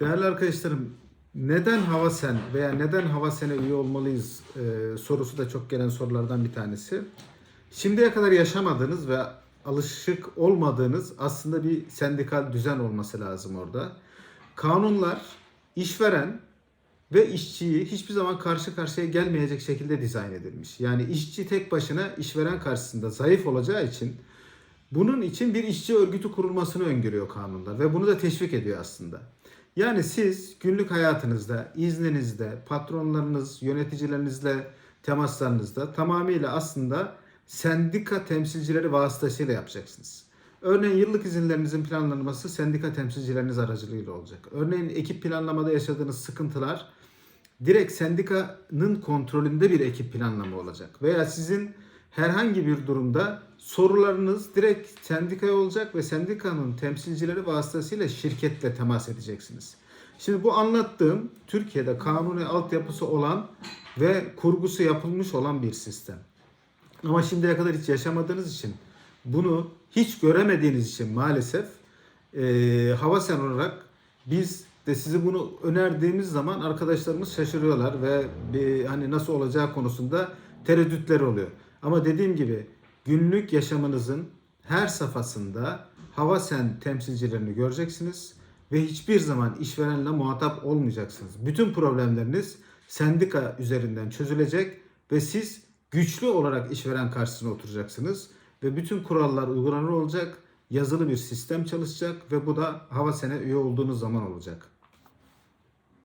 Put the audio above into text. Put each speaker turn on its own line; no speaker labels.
Değerli arkadaşlarım, neden Havasen veya neden Havasen'e üye olmalıyız e, sorusu da çok gelen sorulardan bir tanesi. Şimdiye kadar yaşamadığınız ve alışık olmadığınız aslında bir sendikal düzen olması lazım orada. Kanunlar işveren ve işçiyi hiçbir zaman karşı karşıya gelmeyecek şekilde dizayn edilmiş. Yani işçi tek başına işveren karşısında zayıf olacağı için bunun için bir işçi örgütü kurulmasını öngörüyor kanunda ve bunu da teşvik ediyor aslında. Yani siz günlük hayatınızda, izninizde, patronlarınız, yöneticilerinizle temaslarınızda tamamıyla aslında sendika temsilcileri vasıtasıyla yapacaksınız. Örneğin yıllık izinlerinizin planlanması sendika temsilcileriniz aracılığıyla olacak. Örneğin ekip planlamada yaşadığınız sıkıntılar direkt sendikanın kontrolünde bir ekip planlama olacak. Veya sizin herhangi bir durumda sorularınız direkt sendikaya olacak ve sendikanın temsilcileri vasıtasıyla şirketle temas edeceksiniz. Şimdi bu anlattığım Türkiye'de kanuni altyapısı olan ve kurgusu yapılmış olan bir sistem. Ama şimdiye kadar hiç yaşamadığınız için bunu hiç göremediğiniz için maalesef e, Havasen olarak biz de sizi bunu önerdiğimiz zaman arkadaşlarımız şaşırıyorlar ve bir, hani nasıl olacağı konusunda tereddütleri oluyor. Ama dediğim gibi günlük yaşamınızın her safhasında Havasen temsilcilerini göreceksiniz ve hiçbir zaman işverenle muhatap olmayacaksınız. Bütün problemleriniz sendika üzerinden çözülecek ve siz güçlü olarak işveren karşısına oturacaksınız ve bütün kurallar uygulanır olacak, yazılı bir sistem çalışacak ve bu da Havasen'e üye olduğunuz zaman olacak.